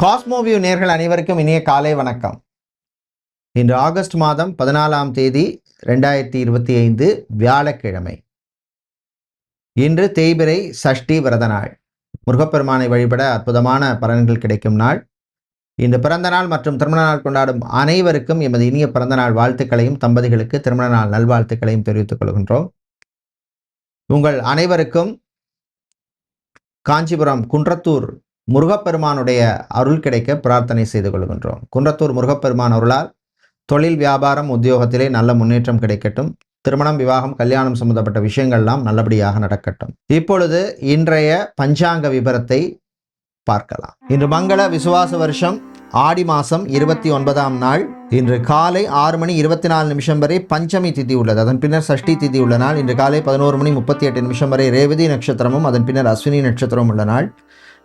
Cosmoview நேர்கள் அனைவருக்கும் இனிய காலை வணக்கம். இன்று ஆகஸ்ட் மாதம் பதினாலாம் தேதி ரெண்டாயிரத்தி இருபத்தி ஐந்து வியாழக்கிழமை. இன்று தேய்பிரை சஷ்டி விரத நாள். முருகப்பெருமானை வழிபட அற்புதமான பலன்கள் கிடைக்கும் நாள். இன்று பிறந்த நாள் மற்றும் திருமண நாள் கொண்டாடும் அனைவருக்கும் எமது இனிய பிறந்த நாள் வாழ்த்துக்களையும் தம்பதிகளுக்கு திருமண நாள் நல்வாழ்த்துக்களையும் தெரிவித்துக் கொள்கின்றோம். உங்கள் அனைவருக்கும் காஞ்சிபுரம் குன்றத்தூர் முருகப்பெருமானுடைய அருள் கிடைக்க பிரார்த்தனை செய்து கொள்கின்றோம். குன்றத்தூர் முருகப்பெருமான் அருளால் தொழில் வியாபாரம் உத்தியோகத்திலே நல்ல முன்னேற்றம் கிடைக்கட்டும். திருமணம் விவாகம் கல்யாணம் சம்பந்தப்பட்ட விஷயங்கள்லாம் நல்லபடியாக நடக்கட்டும். இப்பொழுது இன்றைய பஞ்சாங்க விபரத்தை பார்க்கலாம். இன்று மங்கள விசுவாச வருஷம். ஆடி மாதம் இருபத்தி ஒன்பதாம் நாள். இன்று காலை ஆறு மணி இருபத்தி நாலு நிமிஷம் வரை பஞ்சமி திதி உள்ளது. அதன் பின்னர் சஷ்டி திதி உள்ள நாள். இன்று காலை பதினோரு மணி முப்பத்தி எட்டு நிமிஷம் வரை ரேவதி நட்சத்திரமும் அதன் பின்னர் அஸ்வினி நட்சத்திரமும் உள்ள நாள்.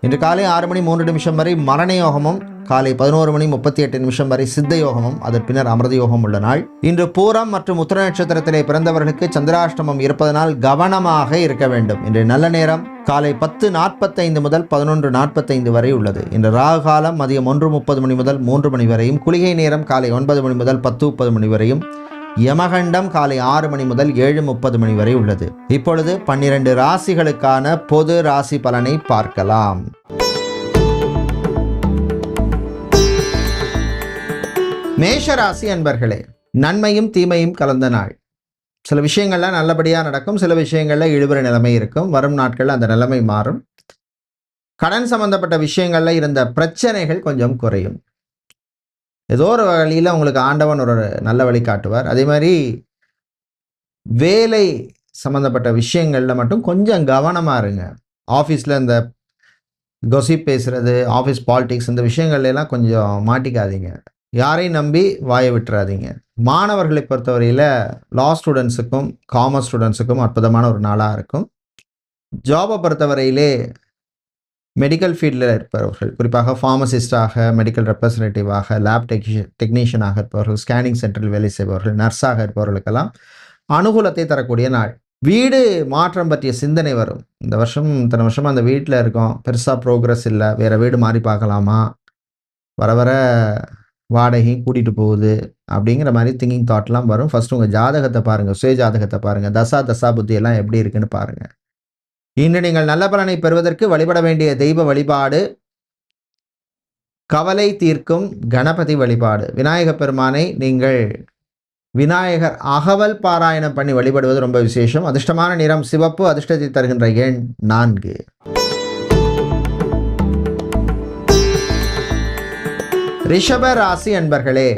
இன்று காலை ஆறு மணி மூன்று நிமிஷம் வரை மரண யோகமும் காலை பதினோரு மணி முப்பத்தி எட்டு நிமிஷம் வரை சித்த யோகமும் அதன் பின்னர் அமிர்த யோகம் உள்ள நாள். இன்று பூரம் மற்றும் உத்தர நட்சத்திரத்திலே பிறந்தவர்களுக்கு சந்திராஷ்டமம் இருப்பதனால் கவனமாக இருக்க வேண்டும். இன்று நல்ல நேரம் காலை பத்து நாற்பத்தைந்து முதல் பதினொன்று நாற்பத்தைந்து வரை உள்ளது. இன்று ராகு காலம் மதியம் ஒன்று முப்பது மணி முதல் மூன்று மணி வரையும் குளிகை நேரம் காலை ஒன்பது மணி முதல் பத்து முப்பது மணி வரையும் யமகண்டம் காலை ஆறு மணி முதல் ஏழு முப்பது மணி வரை உள்ளது. இப்பொழுது பன்னிரண்டு ராசிகளுக்கான பொது ராசி பலனை பார்க்கலாம். மேஷ ராசி அன்பர்களே நன்மையும் தீமையும் கலந்த நாள். சில விஷயங்கள்லாம் நல்லபடியாக நடக்கும் சில விஷயங்களில் இழுபற நிலைமை இருக்கும் வரும் நாட்களில் அந்த நிலைமை மாறும். கடன் சம்பந்தப்பட்ட விஷயங்களில் இருந்த பிரச்சனைகள் கொஞ்சம் குறையும். ஏதோ ஒரு வழியில் உங்களுக்கு ஆண்டவன் ஒரு நல்ல வழி காட்டுவார். அதே மாதிரி வேலை சம்மந்தப்பட்ட விஷயங்களில் மட்டும் கொஞ்சம் கவனமாக இருங்க. ஆஃபீஸில் இந்த கொசிப் பேசுகிறது ஆஃபீஸ் பாலிடிக்ஸ் இந்த விஷயங்கள்லாம் கொஞ்சம் மாட்டிக்காதீங்க. யாரையும் நம்பி வாயை விட்டுறாதீங்க. மாணவர்களை பொறுத்தவரையில் லா ஸ்டூடெண்ட்ஸுக்கும் காமர்ஸ் ஸ்டூடெண்ட்ஸுக்கும் அற்புதமான ஒரு நாளாக இருக்கும். ஜாபை பொறுத்தவரையிலே மெடிக்கல் ஃபீல்டில் இருப்பவர்கள் குறிப்பாக ஃபார்மசிஸ்டாக மெடிக்கல் ரெப்ரசன்டேட்டிவாக லேப் டெக்னீஷியன் டெக்னீஷியனாக இருப்பவர்கள் ஸ்கேனிங் சென்டரில் வேலை செய்பவர்கள் நர்ஸாக இருப்பவர்களுக்கெல்லாம் அனுகூலத்தை தரக்கூடிய நாள். வீடு மாற்றம் பற்றிய சிந்தனை வரும். இந்த வருஷம் இத்தனை வருஷமாக அந்த வீட்டில் இருக்கோம். பெருசாக ப்ரோக்ரஸ் இல்லை. வேறு வீடு மாறி பார்க்கலாமா? வர வர வாடகையும் கூட்டிகிட்டு போகுது. அப்படிங்கிற மாதிரி திங்கிங் தாட்லாம் வரும். ஃபஸ்ட்டு உங்கள் ஜாதகத்தை பாருங்கள் சுய ஜாதகத்தை பாருங்கள் தசா தசா புத்தியெல்லாம் எப்படி இருக்குன்னு பாருங்கள் இன்று நீங்கள் நல்ல பலனை பெறுவதற்கு வழிபட வேண்டிய தெய்வ வழிபாடு. கவலை தீர்க்கும் கணபதி வழிபாடு. விநாயக பெருமானை நீங்கள் விநாயகர் அகவல் பாராயணம் பண்ணி வழிபடுவது ரொம்ப விசேஷம். அதிர்ஷ்டமான நிறம் சிவப்பு அதிர்ஷ்டத்தை தருகின்ற எண் நான்கு. ரிஷப ராசி அன்பர்களே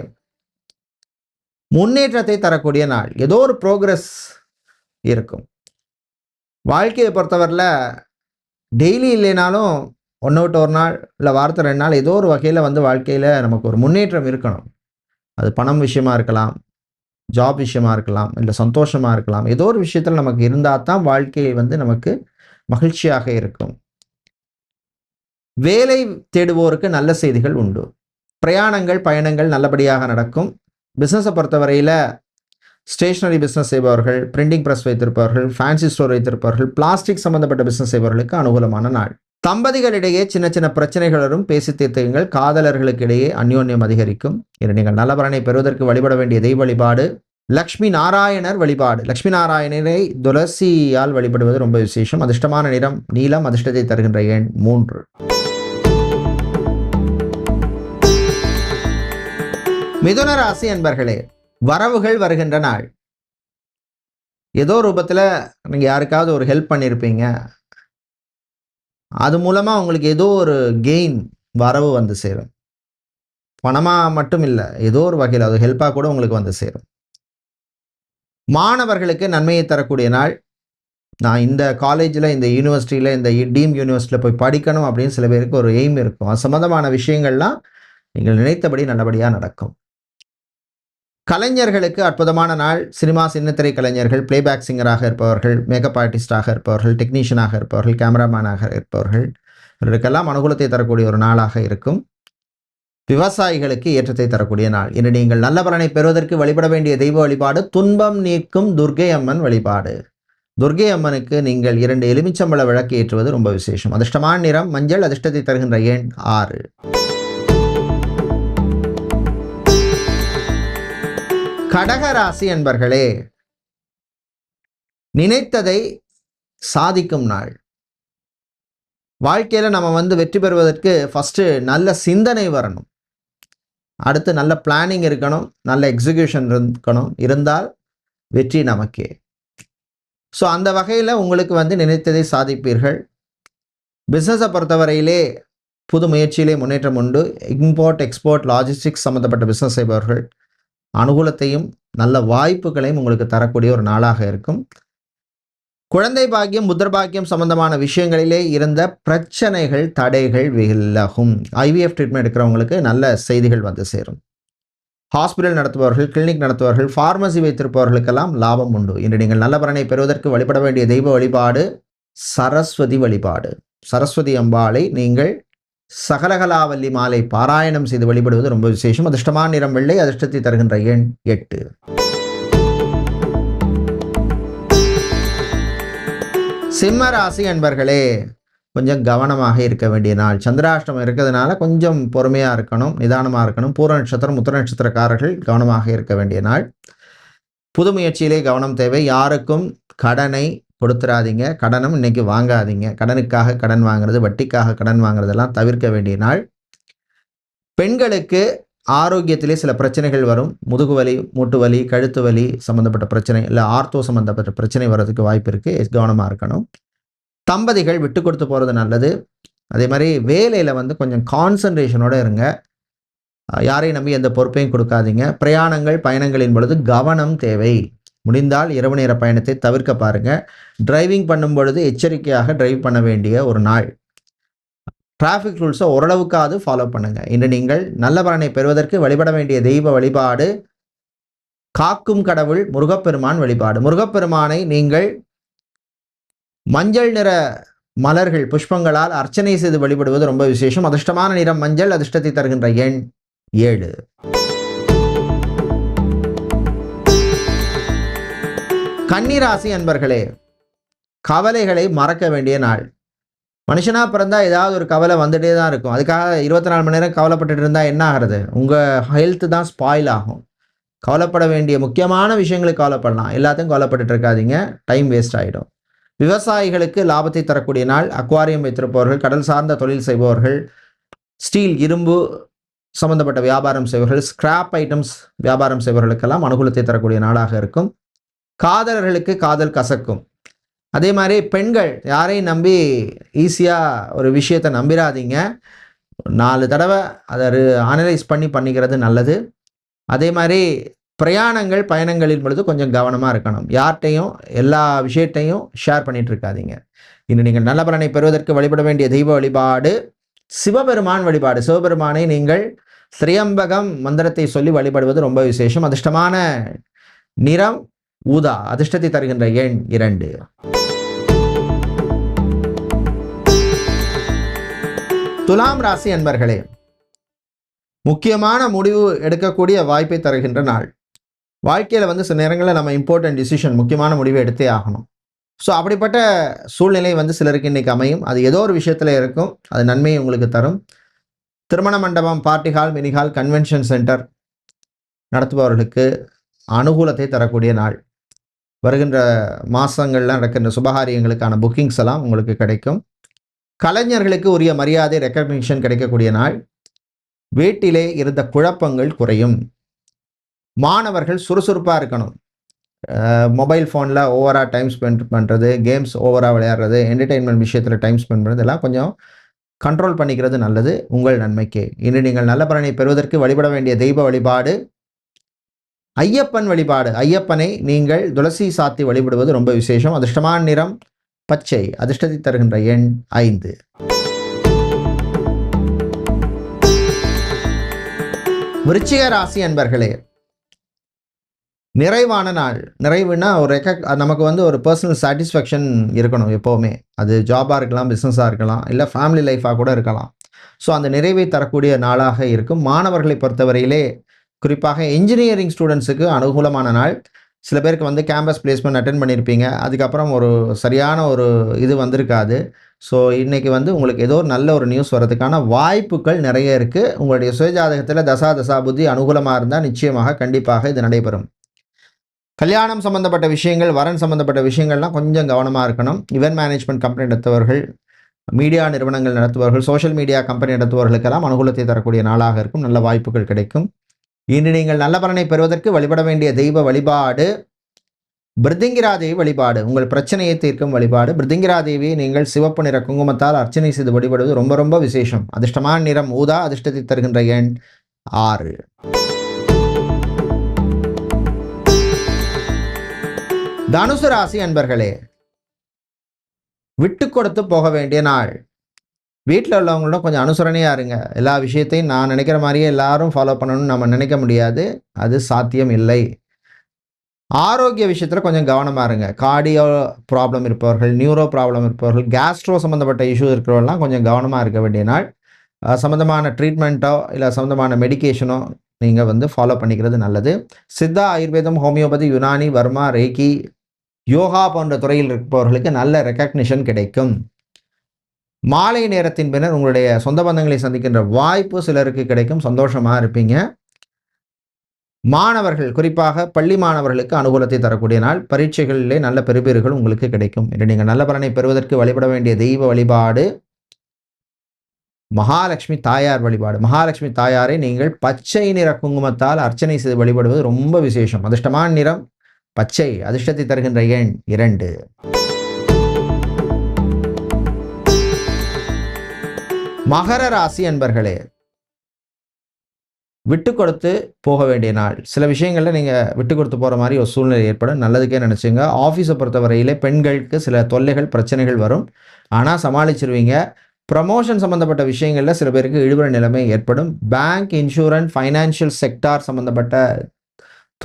முன்னேற்றத்தை தரக்கூடிய நாள். ஏதோ ஒரு ப்ரோக்ரஸ் இருக்கும். வாழ்க்கையை பொறுத்தவரையில் டெய்லி இல்லைனாலும் ஒன்று விட்டு ஒரு நாள் இல்லை வாரத்தை ரெண்டு நாள் ஏதோ ஒரு வகையில் வந்து வாழ்க்கையில் நமக்கு ஒரு முன்னேற்றம் இருக்கணும். அது பணம் விஷயமா இருக்கலாம் ஜாப் விஷயமா இருக்கலாம் இல்லை சந்தோஷமாக இருக்கலாம். ஏதோ ஒரு விஷயத்தில் நமக்கு இருந்தால் தான் வாழ்க்கை வந்து நமக்கு மகிழ்ச்சியாக இருக்கும். வேலை தேடுவோருக்கு நல்ல செய்திகள் உண்டு. பிரயாணங்கள் பயணங்கள் நல்லபடியாக நடக்கும். பிஸ்னஸை பொறுத்தவரையில் ஸ்டேஷ்னரி பிஸ்னஸ் செய்பவர்கள் பிரிண்டிங் ப்ரெஸ் வைத்திருப்பவர்கள் ஃபேன்சி ஸ்டோர் வைத்திருப்பவர்கள் பிளாஸ்டிக் சம்பந்தப்பட்ட பிஸ்னஸ் செய்பவர்களுக்கு அனுகூலமான நாள். தம்பதிகளிடையே சின்ன சின்ன பிரச்சனைகள் வரும் பேசி தீர்த்துங்கள். காதலர்களுக்கு இடையே அந்யோன்யம் அதிகரிக்கும். இன்று நீங்கள் நல்லபலனை பெறுவதற்கு வழிபட வேண்டிய தெய்வ வழிபாடு லக்ஷ்மி நாராயணர் வழிபாடு. லக்ஷ்மி நாராயணரை துளசியால் வழிபடுவது ரொம்ப விசேஷம். அதிர்ஷ்டமான நிறம் நீலம் அதிர்ஷ்டத்தை தருகின்ற எண் மூன்று. மிதுன ராசி என்பர்களே வரவுகள் வருகின்ற நாள். ஏதோ ரூபத்தில் நீங்கள் யாருக்காவது ஒரு ஹெல்ப் பண்ணியிருப்பீங்க அது மூலமாக உங்களுக்கு ஏதோ ஒரு கெயின் வரவு வந்து சேரும். பணமாக மட்டும் இல்லை ஏதோ ஒரு வகையில் அது ஹெல்ப்பாக கூட உங்களுக்கு வந்து சேரும். மாணவர்களுக்கு நன்மையை தரக்கூடிய நாள். நான் இந்த காலேஜில் இந்த யூனிவர்சிட்டியில் இந்த டீம் யூனிவர்சிட்டியில் போய் படிக்கணும் அப்படின்னு சில பேருக்கு ஒரு எய்ம் இருக்கும். அது சம்மந்தமான விஷயங்கள்லாம் நீங்கள் நினைத்தபடி நல்லபடியாக நடக்கும். கலைஞர்களுக்கு அற்புதமான நாள். சினிமா சின்னத்திரை கலைஞர்கள் பிளேபேக் சிங்கராக இருப்பவர்கள் மேக்கப் ஆர்டிஸ்டாக இருப்பவர்கள் டெக்னீஷியனாக இருப்பவர்கள் கேமராமேனாக இருப்பவர்கள். இவர்களுக்கெல்லாம் அனுகூலத்தை தரக்கூடிய ஒரு நாளாக இருக்கும். விவசாயிகளுக்கு ஏற்றத்தை தரக்கூடிய நாள். இன்று நீங்கள் நல்ல பலனை பெறுவதற்கு வழிபட வேண்டிய தெய்வ வழிபாடு துன்பம் நீக்கும் துர்க்கை அம்மன் வழிபாடு. துர்க்கை அம்மனுக்கு நீங்கள் இரண்டு எலுமிச்சம்பழ விளக்கு ஏற்றுவது ரொம்ப விசேஷம். அதிர்ஷ்டமான நிறம் மஞ்சள் அதிர்ஷ்டத்தை தருகின்ற எண் ஆறு. கடகராசி என்பர்களே நினைத்ததை சாதிக்கும் நாள். வாழ்க்கையில் நம்ம வந்து வெற்றி பெறுவதற்கு ஃபஸ்ட்டு நல்ல சிந்தனை வரணும். அடுத்து நல்ல பிளானிங் இருக்கணும் நல்ல எக்ஸிக்யூஷன் இருக்கணும். இருந்தால் வெற்றி நமக்கே. ஸோ அந்த வகையில் உங்களுக்கு வந்து நினைத்ததை சாதிப்பீர்கள். பிஸ்னஸை பொறுத்தவரையிலே புது முயற்சியிலே முன்னேற்றம் உண்டு. இம்போர்ட் எக்ஸ்போர்ட் லாஜிஸ்டிக்ஸ் சம்மந்தப்பட்ட பிஸ்னஸ் செய்பவர்கள் அனுகூலத்தையும் நல்ல வாய்ப்புகளையும் உங்களுக்கு தரக்கூடிய ஒரு நாளாக இருக்கும். குழந்தை பாக்கியம் புத்தர் பாக்கியம் சம்பந்தமான விஷயங்களிலே இருந்த பிரச்சனைகள் தடைகள் விலகும். ஐவிஎஃப் ட்ரீட்மெண்ட் எடுக்கிறவங்களுக்கு நல்ல செய்திகள் வந்து சேரும். ஹாஸ்பிட்டல் நடத்துபவர்கள் கிளினிக் நடத்துபவர்கள் ஃபார்மசி வைத்திருப்பவர்களுக்கெல்லாம் லாபம் உண்டு. இன்று நீங்கள் நல்ல பலனை பெறுவதற்கு வழிபட வேண்டிய தெய்வ வழிபாடு சரஸ்வதி வழிபாடு. சரஸ்வதி அம்பாளை நீங்கள் சகலகலாவல்லி மாலை பாராயணம் செய்து வழிபடுவது ரொம்ப விசேஷம். அதிர்ஷ்டமான நிறம் வெள்ளை அதிர்ஷ்டத்தை தருகின்ற எண் எட்டு. சிம்ம ராசி அன்பர்களே கொஞ்சம் கவனமாக இருக்க வேண்டிய நாள். சந்திராஷ்டமம் இருக்கிறதுனால கொஞ்சம் பொறுமையாக இருக்கணும் நிதானமாக இருக்கணும். பூர நட்சத்திரம் உத்தர நட்சத்திரக்காரர்கள் கவனமாக இருக்க வேண்டிய நாள். புது முயற்சியிலே கவனம் தேவை. யாருக்கும் கடனை கொடுத்துடாதீங்க கடனும் இன்னைக்கு வாங்காதீங்க. கடனுக்காக கடன் வாங்குறது வட்டிக்காக கடன் வாங்குறதெல்லாம் தவிர்க்க வேண்டிய நாள். பெண்களுக்கு ஆரோக்கியத்திலே சில பிரச்சனைகள் வரும். முதுகு வலி மூட்டு வலி கழுத்து வலி சம்மந்தப்பட்ட பிரச்சனை இல்லை ஆர்த்தோ சம்மந்தப்பட்ட பிரச்சனை வர்றதுக்கு வாய்ப்பு இருக்குது கவனமாக இருக்கணும். தம்பதிகள் விட்டு கொடுத்து போகிறது நல்லது. அதே மாதிரி வேலையில் வந்து கொஞ்சம் கான்சன்ட்ரேஷனோடு இருங்க. யாரையும் நம்பி எந்த பொறுப்பையும் கொடுக்காதீங்க. பிரயாணங்கள் பயணங்களின் பொழுது கவனம் தேவை. முடிந்தால் இரவு நேர பயணத்தை தவிர்க்க பாருங்கள் டிரைவிங் பண்ணும் பொழுது எச்சரிக்கையாக டிரைவ் பண்ண வேண்டிய ஒரு நாள். டிராஃபிக் ரூல்ஸை ஓரளவுக்காவது ஃபாலோ பண்ணுங்கள் இன்று நீங்கள் நல்ல பலனை பெறுவதற்கு வழிபட வேண்டிய தெய்வ வழிபாடு காக்கும் கடவுள் முருகப்பெருமான் வழிபாடு. முருகப்பெருமானை நீங்கள் மஞ்சள் நிற மலர்கள் புஷ்பங்களால் அர்ச்சனை செய்து வழிபடுவது ரொம்ப விசேஷம். அதிர்ஷ்டமான நிறம் மஞ்சள் அதிர்ஷ்டத்தை தருகின்ற எண் ஏழு. கன்னிராசி அன்பர்களே கவலைகளை மறக்க வேண்டிய நாள். மனுஷனாக பிறந்தால் ஏதாவது ஒரு கவலை வந்துட்டே தான் இருக்கும். அதுக்காக இருபத்தி நாலு மணி நேரம் கவலைப்பட்டுட்டு இருந்தால் என்ன ஆகிறது? உங்கள் ஹெல்த்து தான் ஸ்பாயில் ஆகும். கவலைப்பட வேண்டிய முக்கியமான விஷயங்களுக்கு கவலைப்படலாம். எல்லாத்தையும் கவலைப்பட்டுட்டு இருக்காதீங்க. டைம் வேஸ்ட் ஆகிடும் விவசாயிகளுக்கு லாபத்தை தரக்கூடிய நாள். அக்வாரியம் வைத்திருப்பவர்கள் கடல் சார்ந்த தொழில் செய்பவர்கள் ஸ்டீல் இரும்பு சம்பந்தப்பட்ட வியாபாரம் செய்பவர்கள் ஸ்கிராப் ஐட்டம்ஸ் வியாபாரம் செய்பவர்களுக்கெல்லாம் அனுகூலத்தை தரக்கூடிய நாளாக இருக்கும். காதலர்களுக்கு காதல் கசக்கும். அதே மாதிரி பெண்கள் யாரையும் நம்பி ஈஸியாக ஒரு விஷயத்தை நம்பிடாதீங்க நாலு தடவை அதை அனலைஸ் பண்ணி பண்ணிக்கிறது நல்லது. அதே மாதிரி பிரயாணங்கள் பயணங்களின் பொழுது கொஞ்சம் கவனமாக இருக்கணும். யார்கிட்டையும் எல்லா விஷயத்தையும் ஷேர் பண்ணிட்டு இருக்காதீங்க. இன்று நீங்கள் நல்ல பலனை பெறுவதற்கு வழிபட வேண்டிய தெய்வ வழிபாடு சிவபெருமான் வழிபாடு. சிவபெருமானை நீங்கள் ஸ்ரீயம்பகம் மந்திரத்தை சொல்லி வழிபடுவது ரொம்ப விசேஷம். அதிர்ஷ்டமான நிறம் ஊதா அதிர்ஷ்டத்தை தருகின்ற எண் இரண்டு. துலாம் ராசி அன்பர்களே முக்கியமான முடிவு எடுக்கக்கூடிய வாய்ப்பை தருகின்ற நாள். வாழ்க்கையில் வந்து சில நேரங்களில் நம்ம இம்பார்ட்டன்ட் டிசிஷன் முக்கியமான முடிவை எடுத்தே ஆகணும். ஸோ அப்படிப்பட்ட சூழ்நிலை வந்து சிலருக்கு இன்றைக்கி அமையும். அது ஏதோ ஒரு விஷயத்தில் இருக்கும். அது நன்மையை உங்களுக்கு தரும். திருமண மண்டபம் party hall mini hall convention centre நடத்துபவர்களுக்கு அனுகூலத்தை தரக்கூடிய நாள். வருகின்ற மாதங்களில் நடக்கின்ற சுபகாரியங்களுக்கான புக்கிங்ஸ் எல்லாம் உங்களுக்கு கிடைக்கும். கலைஞர்களுக்கு உரிய மரியாதை ரெக்கக்னிஷன் கிடைக்கக்கூடிய நாள். வீட்டிலே இருந்த குழப்பங்கள் குறையும். மாணவர்கள் சுறுசுறுப்பாக இருக்கணும். மொபைல் ஃபோனில் ஓவராக டைம் ஸ்பெண்ட் பண்ணுறது கேம்ஸ் ஓவராக விளையாடுறது என்டர்டெயின்மெண்ட் விஷயத்தில் டைம் ஸ்பெண்ட் பண்ணுறது எல்லாம் கொஞ்சம் கண்ட்ரோல் பண்ணிக்கிறது நல்லது. உங்கள் நன்மைக்கே. இன்று நீங்கள் நல்ல பலனை பெறுவதற்கு வழிபட வேண்டிய தெய்வ வழிபாடு ஐயப்பன் வழிபாடு. ஐயப்பனை நீங்கள் துளசி சாத்தி வழிபடுவது ரொம்ப விசேஷம். அதிர்ஷ்டமான நிறம் பச்சை. அதிர்ஷ்டத்தை தருகின்ற எண் ஐந்து. விருச்சிக ராசி அன்பர்களே நிறைவான நாள். நிறைவுனா ஒரு ரெக்க நமக்கு வந்து ஒரு பர்சனல் சாட்டிஸ்ஃபேக்ஷன் இருக்கணும் எப்போவுமே. அது ஜாபாக இருக்கலாம் பிஸ்னஸாக இருக்கலாம் இல்லை ஃபேமிலி லைஃபாக கூட இருக்கலாம். ஸோ அந்த நிறைவை தரக்கூடிய நாளாக இருக்கும். மாணவர்களை பொறுத்தவரையிலே குறிப்பாக இன்ஜினியரிங் ஸ்டூடெண்ட்ஸுக்கு அனுகூலமான நாள். சில பேருக்கு வந்து கேம்பஸ் பிளேஸ்மெண்ட் அட்டன் பண்ணியிருப்பீங்க அதுக்கப்புறம் ஒரு சரியான ஒரு இது வந்திருக்காது. ஸோ இன்றைக்கி வந்து உங்களுக்கு ஏதோ ஒரு நல்ல ஒரு நியூஸ் வர்றதுக்கான வாய்ப்புகள் நிறைய இருக்குது உங்களுடைய சுயஜாதகத்தில் தசா தசா புத்தி அனுகூலமாக இருந்தால் நிச்சயமாக கண்டிப்பாக இது நடைபெறும். கல்யாணம் சம்மந்தப்பட்ட விஷயங்கள் வரன் சம்மந்தப்பட்ட விஷயங்கள்லாம் கொஞ்சம் கவனமாக இருக்கணும். இவென்ட் மேனேஜ்மெண்ட் கம்பெனி நடத்துவர்கள் மீடியா நிறுவனங்கள் நடத்துபவர்கள் சோஷியல் மீடியா கம்பெனி நடத்துபவர்களுக்கெல்லாம் அனுகூலத்தை தரக்கூடிய நாளாக இருக்கும். நல்ல வாய்ப்புகள் கிடைக்கும். இன்று நீங்கள் நல்ல பலனை பெறுவதற்கு வழிபட வேண்டிய தெய்வ வழிபாடு. பிருத்திங்கிராதேவி வழிபாடு. உங்கள் பிரச்சனையை தீர்க்கும் வழிபாடு. பிருத்திங்கிராதேவியை நீங்கள் சிவப்பு நிற குங்குமத்தால் அர்ச்சனை செய்து வழிபடுவது ரொம்ப ரொம்ப விசேஷம். அதிர்ஷ்டமான நிறம் ஊதா அதிர்ஷ்டத்தை தருகின்ற எண் ஆறு. தனுசு ராசி அன்பர்களே விட்டு கொடுத்து போக வேண்டிய நாள். வீட்டில் உள்ளவங்களோட கொஞ்சம் அனுசரணையாக இருங்க. எல்லா விஷயத்தையும் நான் நினைக்கிற மாதிரியே எல்லாரும் ஃபாலோ பண்ணணும்னு நம்ம நினைக்க முடியாது. அது சாத்தியம் இல்லை. ஆரோக்கிய விஷயத்தில் கொஞ்சம் கவனமாக இருங்க. கார்டியோ ப்ராப்ளம் இருப்பவர்கள் நியூரோ ப்ராப்ளம் இருப்பவர்கள் கேஸ்ட்ரோ சம்மந்தப்பட்ட இஷ்யூ இருக்கிறவங்கலாம் கொஞ்சம் கவனமாக இருக்க வேண்டிய நாள். சம்மந்தமான ட்ரீட்மெண்ட்டோ இல்லை சம்மந்தமான மெடிகேஷனோ நீங்கள் வந்து ஃபாலோ பண்ணிக்கிறது நல்லது. சித்தா ஆயுர்வேதம் ஹோமியோபதி யுனானி வர்மா ரேக்கி யோகா போன்ற துறையில் இருப்பவர்களுக்கு நல்ல ரெக்கக்னிஷன் கிடைக்கும். மாலை நேரத்தின் பின்னர் உங்களுடைய சொந்த பந்தங்களை சந்திக்கின்ற வாய்ப்பு சிலருக்கு கிடைக்கும். சந்தோஷமாக இருப்பீங்க. மாணவர்கள் குறிப்பாக பள்ளி மாணவர்களுக்கு அனுகூலத்தை தரக்கூடிய நாள். பரீட்சைகளிலே நல்ல பெறுபேறுகள் உங்களுக்கு கிடைக்கும் என்று நீங்கள் நல்ல பலனை பெறுவதற்கு வழிபட வேண்டிய தெய்வ வழிபாடு. மகாலட்சுமி தாயார் வழிபாடு. மகாலட்சுமி தாயாரை நீங்கள் பச்சை நிற குங்குமத்தால் அர்ச்சனை செய்து வழிபடுவது ரொம்ப விசேஷம். அதிர்ஷ்டமான நிறம் பச்சை. அதிர்ஷ்டத்தை தருகின்ற எண் இரண்டு. மகர ராசி அன்பர்களே விட்டு கொடுத்து போக வேண்டிய நாள். சில விஷயங்களில் நீங்கள் விட்டு கொடுத்து போகிற மாதிரி ஒரு சூழ்நிலை ஏற்படும். நல்லதுக்கே நினச்சிங்க. ஆஃபீஸை பொறுத்தவரையிலே பெண்களுக்கு சில தொல்லைகள் பிரச்சனைகள் வரும். ஆனால் சமாளிச்சிருவீங்க. ப்ரமோஷன் சம்மந்தப்பட்ட விஷயங்களில் சில பேருக்கு இழுபற நிலைமை ஏற்படும். பேங்க் இன்சூரன்ஸ் ஃபைனான்ஷியல் செக்டார் சம்மந்தப்பட்ட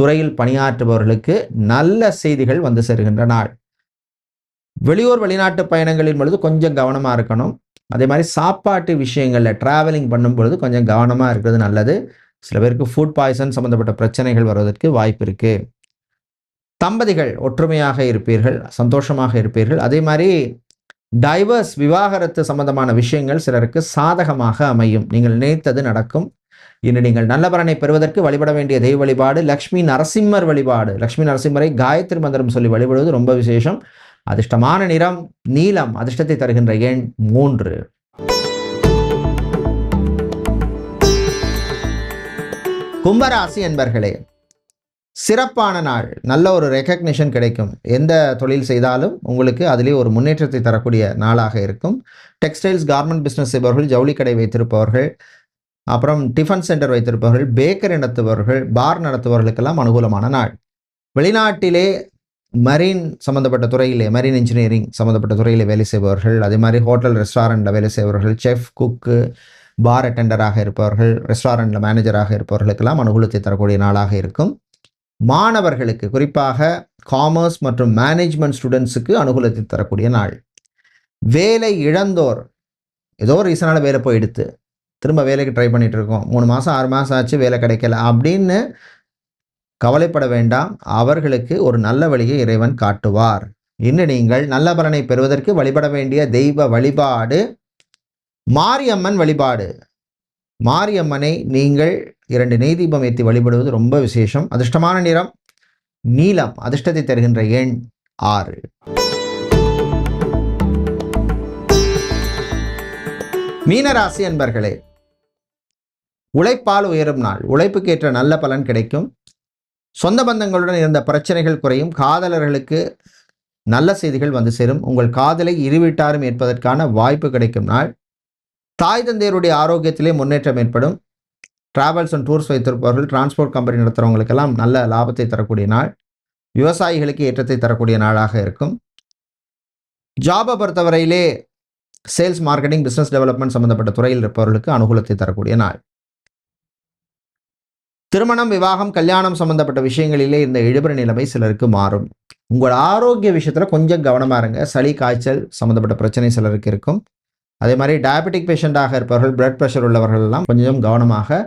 துறையில் பணியாற்றுபவர்களுக்கு நல்ல செய்திகள் வந்து சேருகின்ற நாள். வெளியூர் வெளிநாட்டு பயணங்களின் பொழுது கொஞ்சம் கவனமாக இருக்கணும். அதே மாதிரி சாப்பாட்டு விஷயங்களில் ட்ராவலிங் பண்ணும் பொழுது கொஞ்சம் கவனமாக இருக்கிறது நல்லது. சில பேருக்கு ஃபுட் பாய்சன் சம்மந்தப்பட்ட பிரச்சனைகள் வருவதற்கு வாய்ப்பு இருக்குது தம்பதிகள் ஒற்றுமையாக இருப்பீர்கள் சந்தோஷமாக இருப்பீர்கள். அதே மாதிரி டைவர்ஸ் விவாகரத்து சம்பந்தமான விஷயங்கள் சிலருக்கு சாதகமாக அமையும். நீங்கள் நினைத்தது நடக்கும். இன்று நீங்கள் நல்ல பலனை பெறுவதற்கு வழிபட வேண்டிய தெய்வ வழிபாடு லக்ஷ்மி நரசிம்மர் வழிபாடு. லக்ஷ்மி நரசிம்மரை காயத்ரி மந்திரம் சொல்லி வழிபடுவது ரொம்ப விசேஷம். அதிர்ஷ்டமான நிறம் நீலம் அதிர்ஷ்டத்தை தருகின்ற எண் மூன்று. கும்பராசி என்பர்களே சிறப்பான நாள் நல்ல ஒரு ரெக்கக்னிஷன் கிடைக்கும். எந்த தொழில் செய்தாலும் உங்களுக்கு அதிலே ஒரு முன்னேற்றத்தை தரக்கூடிய நாளாக இருக்கும். டெக்ஸ்டைல்ஸ் கார்மெண்ட் பிஸ்னஸ் செய்பவர்கள் ஜவுளி கடை வைத்திருப்பவர்கள் அப்புறம் டிஃபன் சென்டர் வைத்திருப்பவர்கள் பேக்கரி நடத்துபவர்கள் பார் நடத்துபவர்களுக்கெல்லாம் அனுகூலமான நாள். வெளிநாட்டிலே மரீன் சம்மந்தப்பட்ட துறையிலே மரீன் இன்ஜினியரிங் சம்மந்தப்பட்ட துறையிலே வேலை செய்பவர்கள் அதே மாதிரி ஹோட்டல் ரெஸ்டாரண்ட்டில் வேலை செய்பவர்கள் செஃப் குக்கு பார் அட்டெண்டராக இருப்பவர்கள் ரெஸ்டாரண்ட்டில் மேனேஜராக இருப்பவர்களுக்கெல்லாம் அனுகூலத்தை தரக்கூடிய நாளாக இருக்கும். மாணவர்களுக்கு குறிப்பாக காமர்ஸ் மற்றும் மேனேஜ்மெண்ட் ஸ்டூடெண்ட்ஸுக்கு அனுகூலத்தை தரக்கூடிய நாள். வேலை இழந்தோர் ஏதோ ஒரு ரீசனால் வேலை போயிடுத்து. திரும்ப வேலைக்கு ட்ரை பண்ணிகிட்டு இருக்கோம். மூணு மாதம் ஆறு மாதம் ஆச்சு வேலை கிடைக்கல அப்படின்னு கவலைப்பட வேண்டாம். அவர்களுக்கு ஒரு நல்ல வழியை இறைவன் காட்டுவார். இன்று நீங்கள் நல்ல பலனை பெறுவதற்கு வழிபட வேண்டிய தெய்வ வழிபாடு மாரியம்மன் வழிபாடு. மாரியம்மனை நீங்கள் இரண்டு நெய்தீபம் ஏற்றி வழிபடுவது ரொம்ப விசேஷம். அதிர்ஷ்டமான நிறம் நீலம். அதிர்ஷ்டத்தை தருகின்ற எண் ஆறு. மீனராசி அன்பர்களே உழைப்பால் உயரும் நாள். உழைப்புக்கேற்ற நல்ல பலன் கிடைக்கும். சொந்த பந்தங்களுடன் இருந்த பிரச்சனைகள் குறையும். காதலர்களுக்கு நல்ல செய்திகள் வந்து சேரும். உங்கள் காதலை இருவிட்டாரும் ஏற்பதற்கான வாய்ப்பு கிடைக்கும் நாள். தாய் தந்தையருடைய ஆரோக்கியத்திலே முன்னேற்றம் ஏற்படும். டிராவல்ஸ் அண்ட் டூர்ஸ் வைத்திருப்பவர்கள் டிரான்ஸ்போர்ட் கம்பெனி நடத்துகிறவங்களுக்கெல்லாம் நல்ல லாபத்தை தரக்கூடிய நாள். விவசாயிகளுக்கு ஏற்றத்தை தரக்கூடிய நாளாக இருக்கும். ஜாபை பொறுத்தவரையிலே சேல்ஸ் மார்க்கெட்டிங் பிஸ்னஸ் டெவலப்மெண்ட் சம்மந்தப்பட்ட துறையில் இருப்பவர்களுக்கு அனுகூலத்தை தரக்கூடிய நாள். திருமணம் விவாகம் கல்யாணம் சம்பந்தப்பட்ட விஷயங்களிலே இந்த இழுபற நிலைமை சிலருக்கு மாறும். உங்கள் ஆரோக்கிய விஷயத்தில் கொஞ்சம் கவனமாக இருங்க. சளி காய்ச்சல் சம்மந்தப்பட்ட பிரச்சனை சிலருக்கு இருக்கும். அதே மாதிரி டயபெட்டிக் பேஷண்ட்டாக இருப்பவர்கள் பிளட் ப்ரெஷர் உள்ளவர்கள் எல்லாம் கொஞ்சம் கவனமாக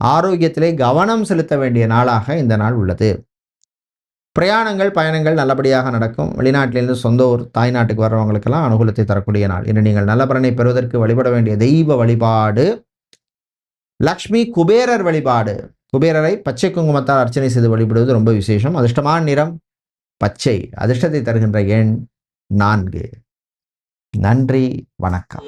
ஆரோக்கியத்திலே கவனம் செலுத்த வேண்டிய நாளாக இந்த நாள் உள்ளது. பிரயாணங்கள் பயணங்கள் நல்லபடியாக நடக்கும். வெளிநாட்டிலிருந்து சொந்த ஊர் தாய்நாட்டுக்கு வர்றவங்களுக்கெல்லாம் அனுகூலத்தை தரக்கூடிய நாள். இன்று நீங்கள் நல்ல பலனை பெறுவதற்கு வழிபட வேண்டிய தெய்வ வழிபாடு லக்ஷ்மி குபேரர் வழிபாடு. குபேரரை பச்சை குங்குமத்தால் அர்ச்சனை செய்து வழிபடுவது ரொம்ப விசேஷம். அதிர்ஷ்டமான நிறம் பச்சை. அதிர்ஷ்டத்தை தருகின்ற எண் நான்கு. நன்றி வணக்கம்.